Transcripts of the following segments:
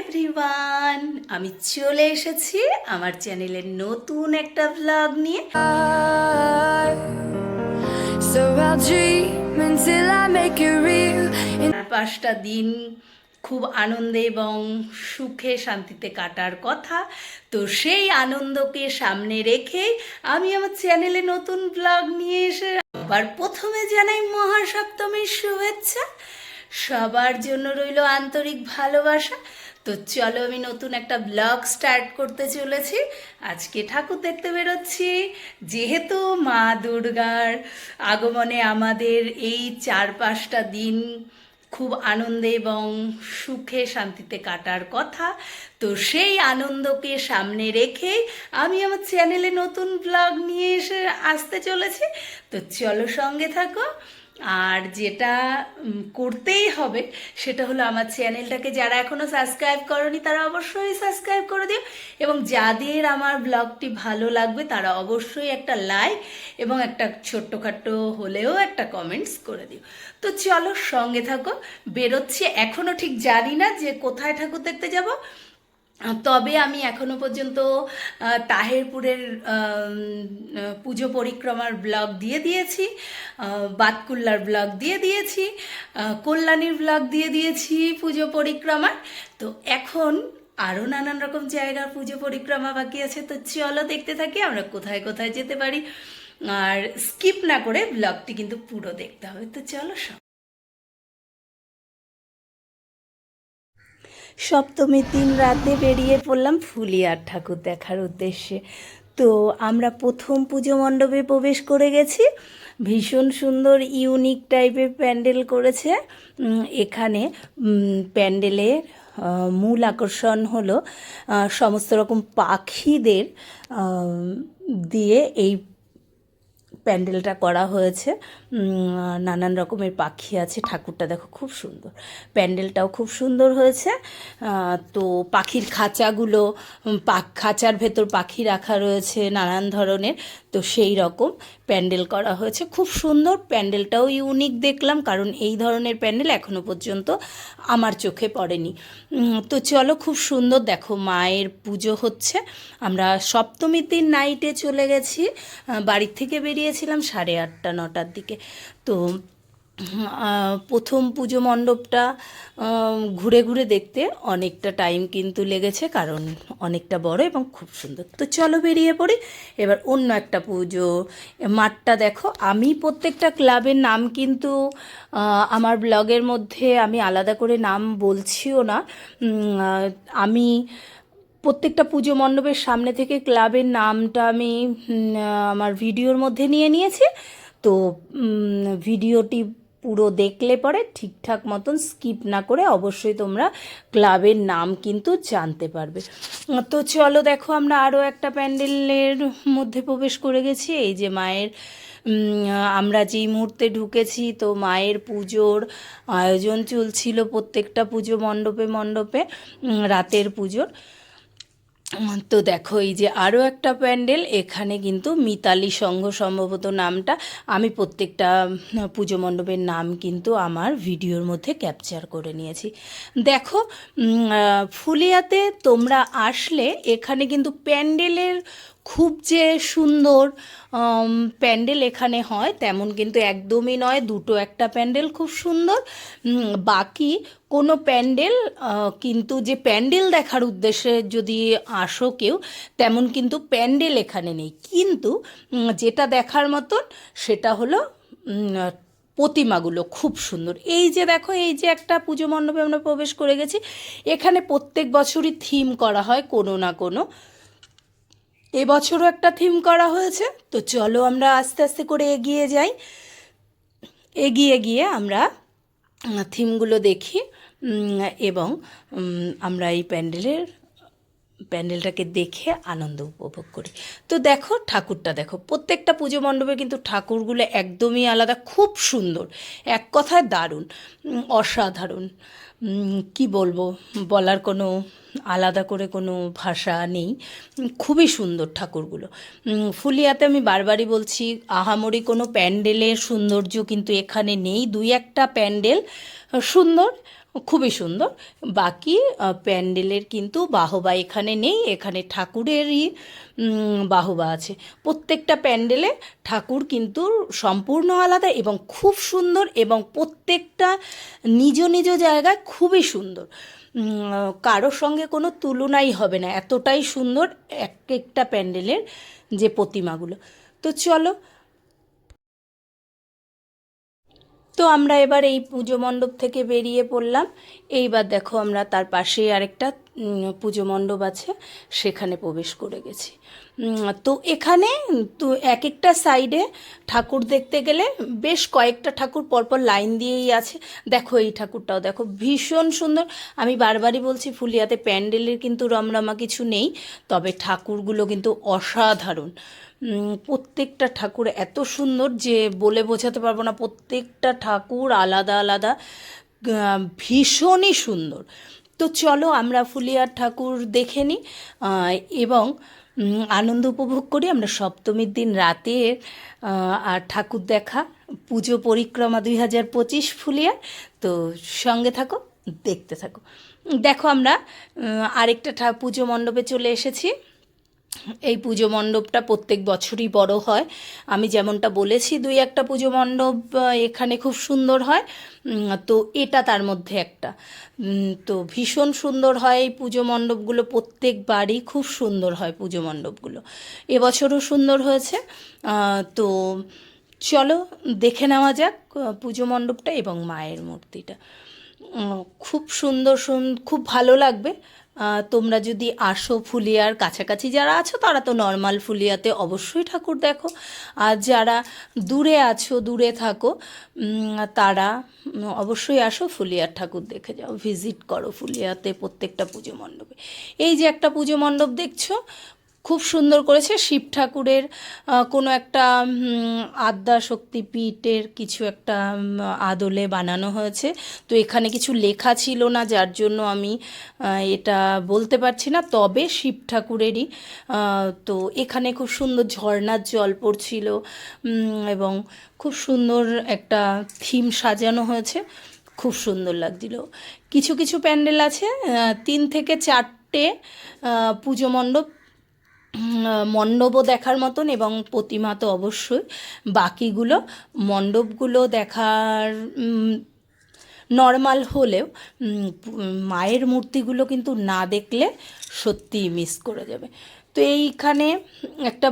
Everyone আমি চলে এসেছি আমার চ্যানেলের নতুন একটা ব্লগ নিয়ে। পাঁচটা দিন খুব আনন্দে এবং সুখে শান্তিতে কাটার কথা। তো সেই আনন্দকে সামনে রেখেই আমি আমার চ্যানেলে নতুন ব্লগ নিয়ে এসে আবার প্রথমে জানাই মহাসপ্তমীর শুভেচ্ছা। সবার জন্য রইল আন্তরিক ভালোবাসা। তো চলো আমি নতুন একটা ব্লগ স্টার্ট করতে চলেছি। আজকে ঠাকুর দেখতে বেরোচ্ছি। যেহেতু মা দুর্গার আগমনে আমাদের এই চার পাঁচটা দিন খুব আনন্দে এবং সুখে শান্তিতে কাটার কথা, তো সেই আনন্দকে সামনে রেখে আমি আমার চ্যানেলে নতুন ব্লগ নিয়ে এসে আসতে চলেছি। তো চলো সঙ্গে থাকো। আর যেটা করতেই হবে সেটা হলো আমার চ্যানেলটাকে যারা এখনও সাবস্ক্রাইব করনি তারা অবশ্যই সাবস্ক্রাইব করে দিও এবং যাদের আমার ব্লগটি ভালো লাগবে তারা অবশ্যই একটা লাইক এবং একটা ছোট্টখাট্টো হলেও একটা কমেন্টস করে দিও। তো চলো সঙ্গে থাকো, বেরোচ্ছি এখনও ঠিক জানি না যে কোথায় ঠাকুর দেখতে যাব। তবে আমি এখনও পর্যন্ত তাহেরপুরের পুজো পরিক্রমার ব্লগ দিয়ে দিয়েছি বাতকুল্লার ব্লগ দিয়ে দিয়েছি কল্যাণীর ব্লগ দিয়ে দিয়েছি পুজো পরিক্রমার। তো এখন আরও নানান রকম জায়গার পুজো পরিক্রমা বাকি আছে, তো চলো দেখতে থাকি, আমরা কোথায় কোথায় যেতে পারি। আর স্কিপ না করে ব্লগটি কিন্তু পুরো দেখতে হবে, তো চলো সব। সপ্তমীর দিন রাতে বেরিয়ে পড়লাম ফুলিয়ার ঠাকুর দেখার উদ্দেশ্যে। তো আমরা প্রথম পুজো মণ্ডপে প্রবেশ করে গেছি। ভীষণ সুন্দর ইউনিক টাইপের প্যান্ডেল করেছে। এখানে প্যান্ডেলের মূল আকর্ষণ হলো সমস্ত রকম পাখিদের দিয়ে এই প্যান্ডেলটা করা হয়েছে। নানান রকমের পাখি আছে, ঠাকুরটা দেখো খুব সুন্দর। প্যান্ডেলটাও খুব সুন্দর হয়েছে। তো পাখির খাঁচাগুলো পা- খাঁচার ভেতর পাখি রাখা রয়েছে নানান ধরনের। তো সেই রকম প্যান্ডেল করা হয়েছে। খুব সুন্দর, প্যান্ডেলটাও ইউনিক দেখলাম, কারণ এই ধরনের প্যান্ডেল এখনও পর্যন্ত আমার চোখে পড়েনি। তো চলো খুব সুন্দর দেখো, মায়ের পুজো হচ্ছে। আমরা সপ্তমীর দিন নাইটে চলে গেছি। বাড়ির থেকে বেরিয়েছিলাম সাড়ে আটটা, নটার দিকে। তো প্রথম পুজো মণ্ডপটা ঘুরে ঘুরে দেখতে অনেকটা টাইম কিন্তু লেগেছে, কারণ অনেকটা বড় এবং খুব সুন্দর। তো চলো বেরিয়ে পড়ি। এবার অন্য একটা পুজো। মাঠটা দেখো। আমি প্রত্যেকটা ক্লাবের নাম কিন্তু আমার ব্লগের মধ্যে আমি আলাদা করে নাম বলছিও না। আমি প্রত্যেকটা পুজো মণ্ডপের সামনে থেকে ক্লাবের নামটা আমি আমার ভিডিওর মধ্যে নিয়ে নিয়েছি। তো ভিডিওটি পুরো দেখলে পরে ঠিকঠাক মতন স্কিপ না করে অবশ্যই তোমরা ক্লাবের নাম কিন্তু জানতে পারবে। তো চলো দেখো, আমরা আরও একটা প্যান্ডেলের মধ্যে প্রবেশ করে গেছি। এই যে মায়ের আমরা যেই মুহূর্তে ঢুকেছি, তো মায়ের পুজোর আয়োজন চলছিল প্রত্যেকটা পুজো মণ্ডপে মণ্ডপে রাতের পুজোর। তো দেখো, এই যে আরও একটা প্যান্ডেল, এখানে কিন্তু মিতালি সংঘ সম্ভবত নামটা। আমি প্রত্যেকটা পুজো মণ্ডপের নাম কিন্তু আমার ভিডিওর মধ্যে ক্যাপচার করে নিয়েছি। দেখো ফুলিয়াতে তোমরা আসলে এখানে কিন্তু প্যান্ডেলের খুব যে সুন্দর প্যান্ডেল এখানে হয় তেমন কিন্তু একদমই নয়। দুটো একটা প্যান্ডেল খুব সুন্দর। বাকি কোনো প্যান্ডেল কিন্তু যে প্যান্ডেল দেখার উদ্দেশ্যে যদি আসো কেউ, তেমন কিন্তু প্যান্ডেল এখানে নেই। কিন্তু যেটা দেখার মতন সেটা হলো প্রতিমাগুলো খুব সুন্দর। এই যে দেখো, এই যে একটা পুজো মণ্ডপে আমরা প্রবেশ করে গেছি, এখানে প্রত্যেক বছরই থিম করা হয় কোনো না কোনো। এবছরও একটা থিম করা হয়েছে, তো চলো আমরা আস্তে আস্তে করে এগিয়ে যাই। এগিয়ে গিয়ে আমরা থিমগুলো দেখি এবং আমরা এই প্যান্ডেলের প্যান্ডেলটাকে দেখে আনন্দ উপভোগ করি। তো দেখো, ঠাকুরটা দেখো, প্রত্যেকটা পুজো মণ্ডপে কিন্তু ঠাকুরগুলো একদমই আলাদা, খুব সুন্দর। এক কথায় দারুণ অসাধারণ। কি বলব, বলার কোনো আলাদা করে কোনো ভাষা নেই। খুবই সুন্দর ঠাকুরগুলো। ফুলিয়াতে আমি বারবারই বলছি, আহামরি কোনো প্যান্ডেলের সৌন্দর্য কিন্তু এখানে নেই। দুই একটা প্যান্ডেল সুন্দর খুবই সুন্দর। বাকি প্যান্ডেলের কিন্তু বাহবা এখানে নেই, এখানে ঠাকুরেরই বাহবা আছে। প্রত্যেকটা প্যান্ডেলে ঠাকুর কিন্তু সম্পূর্ণ আলাদা এবং খুব সুন্দর এবং প্রত্যেকটা নিজ নিজ জায়গায় খুবই সুন্দর। কারোর সঙ্গে কোনো তুলনাই হবে না, এতটাই সুন্দর এক একটা প্যান্ডেলের যে প্রতিমাগুলো। তো চলো তো আমরা এবার এই পুজো মণ্ডপ থেকে বেরিয়ে পড়লাম। এইবার দেখো আমরা তার পাশেই আরেকটা পুজো মণ্ডপ আছে, সেখানে প্রবেশ করে গেছি। তো এখানে তো এক একটা সাইডে ঠাকুর দেখতে গেলে বেশ কয়েকটা ঠাকুর পরপর লাইন দিয়েই আছে। দেখো এই ঠাকুরটাও, দেখো ভীষণ সুন্দর। আমি বারবারই বলছি, ফুলিয়াতে প্যান্ডেলের কিন্তু রমরমা কিছু নেই, তবে ঠাকুরগুলো কিন্তু অসাধারণ। প্রত্যেকটা ঠাকুর এত সুন্দর যে বলে বোঝাতে পারব না, প্রত্যেকটা ঠাকুর আলাদা আলাদা ভীষণই সুন্দর। তো চলো আমরা ফুলিয়ার ঠাকুর দেখে নিই এবং আনন্দ উপভোগ করি আমরা সপ্তমীর দিন রাতে আর ঠাকুর দেখা, পুজো পরিক্রমা দুই হাজার পঁচিশ ফুলিয়ার তো সঙ্গে থাকো, দেখতে থাকো। দেখো আমরা আরেকটা পুজো মণ্ডপে চলে এসেছি। এই পুজো মণ্ডপটা প্রত্যেক বছরই বড় হয়। আমি যেমনটা বলেছি, দুই একটা পুজো মণ্ডপ এখানে খুব সুন্দর হয়। তো এটা তার মধ্যে একটা। তো ভীষণ সুন্দর হয় এই পুজো মণ্ডপগুলো, প্রত্যেকবারই খুব সুন্দর হয় পুজো মণ্ডপগুলো। এবছরও সুন্দর হয়েছে। তো চলো, দেখে নেওয়া যাক পুজো মণ্ডপটা এবং মায়ের মূর্তিটা। খুব সুন্দর সুন- খুব ভালো লাগবে। তোমরা যদি আসো ফুলিয়ার কাছাকাছি যারা আছো, তারা তো নর্মাল ফুলিয়াতে অবশ্যই ঠাকুর দেখো। আর যারা দূরে আছো, দূরে থাকো তারা অবশ্যই আসো ফুলিয়ার ঠাকুর দেখে যাও ভিজিট করো ফুলিয়াতে প্রত্যেকটা পুজো মণ্ডপে। এই যে একটা পুজো মণ্ডপ দেখছ খুব সুন্দর করেছে। শিব ঠাকুরের কোনো একটা আদ্যা শক্তিপীঠের কিছু একটা আদলে বানানো হয়েছে। তো এখানে কিছু লেখা ছিল না, যার জন্য আমি এটা বলতে পারছি না। তবে শিব ঠাকুরেরই তো এখানে খুব সুন্দর ঝর্ণার জল পড়ছিল এবং খুব সুন্দর একটা থিম সাজানো হয়েছে। খুব সুন্দর লাগছিল। কিছু কিছু প্যান্ডেল আছে তিন থেকে চারটে পুজো মণ্ডপ। মণ্ডপও দেখার মতন এবং প্রতিমা তো অবশ্যই। বাকিগুলো মণ্ডপগুলো দেখার নর্মাল হলেও মায়ের মূর্তিগুলো কিন্তু না দেখলে সত্যিই মিস করে যাবে। তো এইখানে একটা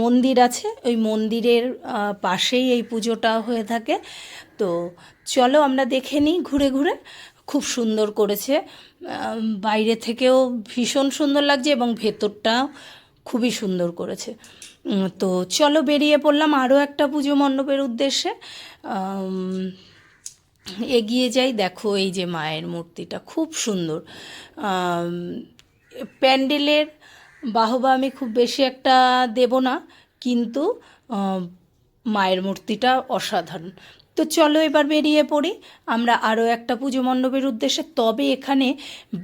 মন্দির আছে, ওই মন্দিরের পাশেই এই পুজোটা হয়ে থাকে। তো চলো আমরা দেখে নিই ঘুরে ঘুরে। খুব সুন্দর করেছে। বাইরে থেকেও ভীষণ সুন্দর লাগছে এবং ভেতরটাও খুবই সুন্দর করেছে। তো চলো বেরিয়ে পড়লাম আরও একটা পুজো মণ্ডপের উদ্দেশ্যে। এগিয়ে যাই, দেখো এই যে মায়ের মূর্তিটা, খুব সুন্দর। প্যান্ডেলের বাহবা আমি খুব বেশি একটা দেব না, কিন্তু মায়ের মূর্তিটা অসাধারণ। তো চলো এবার বেরিয়ে পড়ি। আমরা আরও একটা পুজো মণ্ডপের উদ্দেশ্যে। তবে এখানে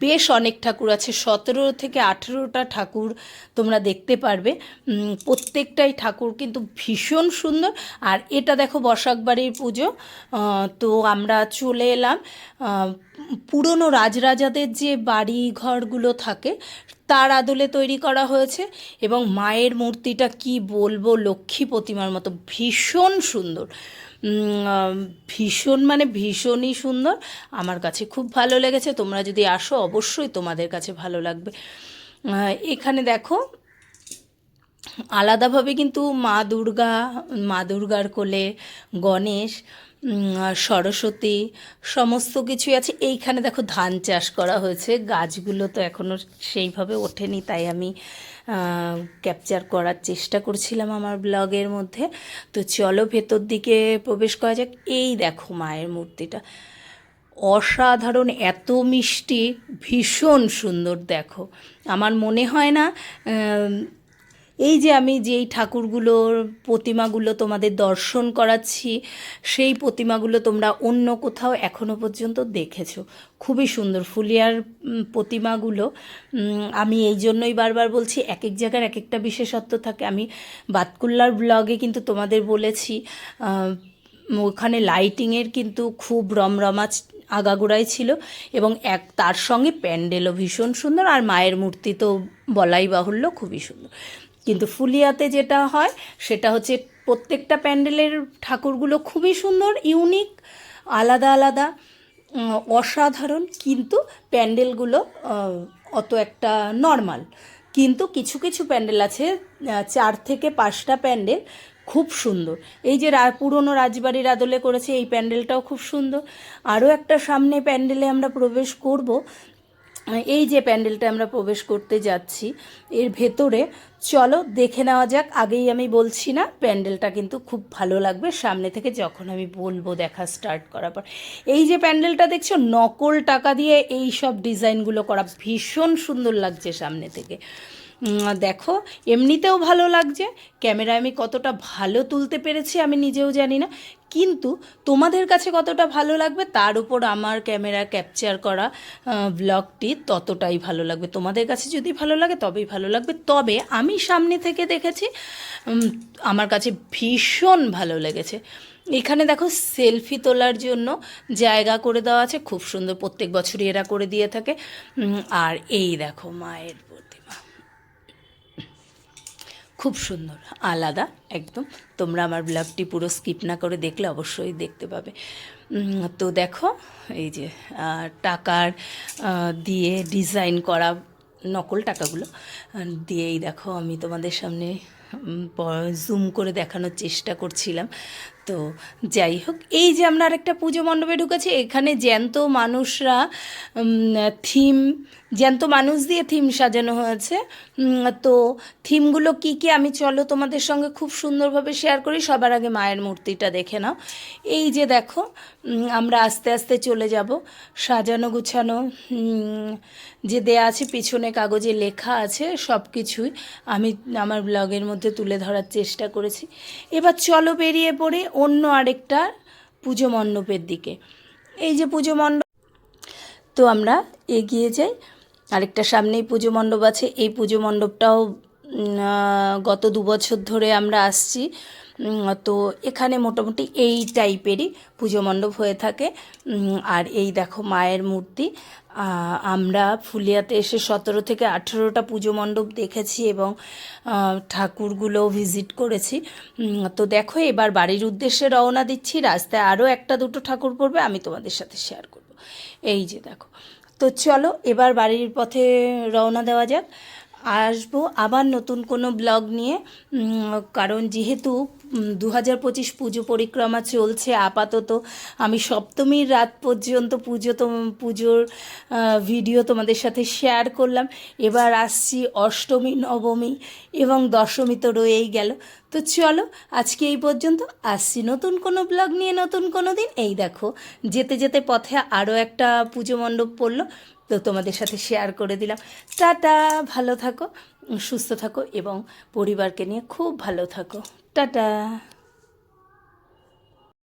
বেশ অনেক ঠাকুর আছে। সতেরো থেকে আঠেরোটা ঠাকুর তোমরা দেখতে পারবে। প্রত্যেকটাই ঠাকুর কিন্তু ভীষণ সুন্দর। আর এটা দেখো বসাক বাড়ির পুজো। তো আমরা চলে এলাম। পুরনো রাজরাজাদের যে বাড়ি ঘরগুলো থাকে, তার আদলে তৈরি করা হয়েছে এবং মায়ের মূর্তিটা কি বলব লক্ষ্মী প্রতিমার মতো। ভীষণ সুন্দর। ভীষণ মানে ভীষণই সুন্দর। আমার কাছে খুব ভালো লেগেছে। তোমরা যদি আসো, অবশ্যই তোমাদের কাছে ভালো লাগবে। এখানে দেখো, আলাদাভাবে কিন্তু মা দুর্গা, মা দুর্গার কোলে গণেশ সরস্বতী, সমস্ত কিছুই আছে। এইখানে দেখো ধান চাষ করা হয়েছে। গাছগুলো তো এখনও সেইভাবে ওঠেনি, তাই আমি ক্যাপচার করার চেষ্টা করছিলাম আমার ব্লগের মধ্যে। তো চলো ভেতর দিকে প্রবেশ করা যাক। এই দেখো মায়ের মূর্তিটা। অসাধারণ, এত মিষ্টি, ভীষণ সুন্দর দেখো। আমার মনে হয় না এই যে আমি যেই ঠাকুরগুলোর প্রতিমাগুলো তোমাদের দর্শন করাচ্ছি, সেই প্রতিমাগুলো তোমরা অন্য কোথাও এখনও পর্যন্ত দেখেছ। খুবই সুন্দর ফুলিয়ার প্রতিমাগুলো। আমি এই জন্যই বারবার বলছি এক এক জায়গার এক একটা বিশেষত্ব থাকে। আমি বাতকুল্লার ব্লগে কিন্তু তোমাদের বলেছি ওখানে লাইটিংয়ের কিন্তু খুব রমরমা আগাগোড়াই ছিল এবং এক, তার সঙ্গে প্যান্ডেলও ভীষণ সুন্দর, আর মায়ের মূর্তি তো বলাই বাহুল্য, খুবই সুন্দর। কিন্তু ফুলিয়াতে যেটা হয়, সেটা হচ্ছে প্রত্যেকটা প্যান্ডেলের ঠাকুরগুলো খুবই সুন্দর, ইউনিক, আলাদা আলাদা অসাধারণ, কিন্তু প্যান্ডেলগুলো অত একটা নর্মাল। কিন্তু কিছু কিছু প্যান্ডেল আছে চার থেকে পাঁচটা প্যান্ডেল খুব সুন্দর। এই যে পুরনো রাজবাড়ির আদলে করেছে, এই প্যান্ডেলটাও খুব সুন্দর। আরও একটা সামনে প্যান্ডেলে আমরা প্রবেশ করব এই যে প্যান্ডেলটা আমরা প্রবেশ করতে যাচ্ছি, এর ভেতরে চলো দেখে নেওয়া যাক। আগেই আমি বলছি না, প্যান্ডেলটা কিন্তু খুব ভালো লাগবে। সামনে থেকে যখন আমি বলব দেখা স্টার্ট করার পর। এই যে প্যান্ডেলটা দেখছ, নকল টাকা দিয়ে এই সব ডিজাইনগুলো করা ভীষণ সুন্দর লাগছে সামনে থেকে। দেখো, এমনিতেও ভালো লাগছে। ক্যামেরায় আমি কতটা ভালো তুলতে পেরেছি আমি নিজেও জানি না। কিন্তু তোমাদের কাছে কতটা ভালো লাগবে? তার উপর আমার ক্যামেরা ক্যাপচার করা ব্লগটি ততটাই ভালো লাগবে। তোমাদের কাছে যদি ভালো লাগে, তবেই ভালো লাগবে। তবে আমি সামনে থেকে দেখেছি আমার কাছে ভীষণ ভালো লেগেছে। এখানে দেখো সেলফি তোলার জন্য জায়গা করে দেওয়া আছে। খুব সুন্দর, প্রত্যেক বছরই এরা করে দিয়ে থাকে। আর এই দেখো মায়ের খুব সুন্দর, আলাদা একদম। তোমরা আমার ব্লগটি পুরো স্কিপ না করে দেখলে অবশ্যই দেখতে পাবে। তো দেখো, এই যে টাকার দিয়ে ডিজাইন করা নকল টাকাগুলো দিয়েই দেখো আমি তোমাদের সামনে জুম করে দেখানোর চেষ্টা করছিলাম। তো যাই হোক, এই যে আমরা আরেকটা পুজো মণ্ডপে ঢুকেছি, এখানে জ্যান্ত মানুষরা থিম, জ্যান্ত মানুষ দিয়ে থিম সাজানো হয়েছে। তো থিমগুলো কি কি আমি চলো তোমাদের সঙ্গে খুব সুন্দরভাবে শেয়ার করি, সবার আগে মায়ের মূর্তিটা দেখে নাও। এই যে দেখো আমরা আস্তে আস্তে চলে যাব। সাজানো গুছানো যে দেয়া আছে, পিছনে কাগজে লেখা আছে সব কিছুই আমি আমার ব্লগের মধ্যে তুলে ধরার চেষ্টা করেছি। এবার চলো বেরিয়ে পড়ে অন্য আরেকটা পুজো মণ্ডপের দিকে। এই যে পুজো মণ্ডপ, তো আমরা এগিয়ে যাই। আরেকটা সামনেই পুজো মণ্ডপ আছে। এই পুজো মণ্ডপটাও গত দু বছর ধরে আমরা আসছি। তো এখানে মোটামুটি এই টাইপেরই পুজো মণ্ডপ হয়ে থাকে। আর এই দেখো মায়ের মূর্তি। আমরা ফুলিয়াতে এসে সতেরো থেকে আঠেরোটা পুজো মণ্ডপ দেখেছি এবং আহ, ঠাকুরগুলো ভিজিট করেছি। তো দেখো এবার বাড়ির উদ্দেশ্যে রওনা দিচ্ছি। রাস্তায় আরও একটা দুটো ঠাকুর পড়বে আমি তোমাদের সাথে শেয়ার করব। এই যে দেখো। তো চলো এবার বাড়ির পথে রওনা দেওয়া যাক। আসব আবার নতুন কোনো ব্লগ নিয়ে। কারণ যেহেতু দু হাজার পঁচিশ পুজো পরিক্রমা চলছে আপাতত। আমি সপ্তমীর রাত পর্যন্ত পুজো তো, পুজোর ভিডিও তোমাদের সাথে শেয়ার করলাম। এবার আসছি অষ্টমী, নবমী এবং দশমী তো রয়েই গেল। তো চলো, আজকে এই পর্যন্ত আসছি। নতুন কোনো ব্লগ নিয়ে নতুন কোনো দিন? এই দেখো, যেতে যেতে পথে আরও একটা পুজো মণ্ডপ পড়ল, তো তোমাদের সাথে শেয়ার করে দিলাম। টাটা, ভালো থাকো, সুস্থ থাকো এবং পরিবারকে নিয়ে খুব ভালো থাকো। টাটা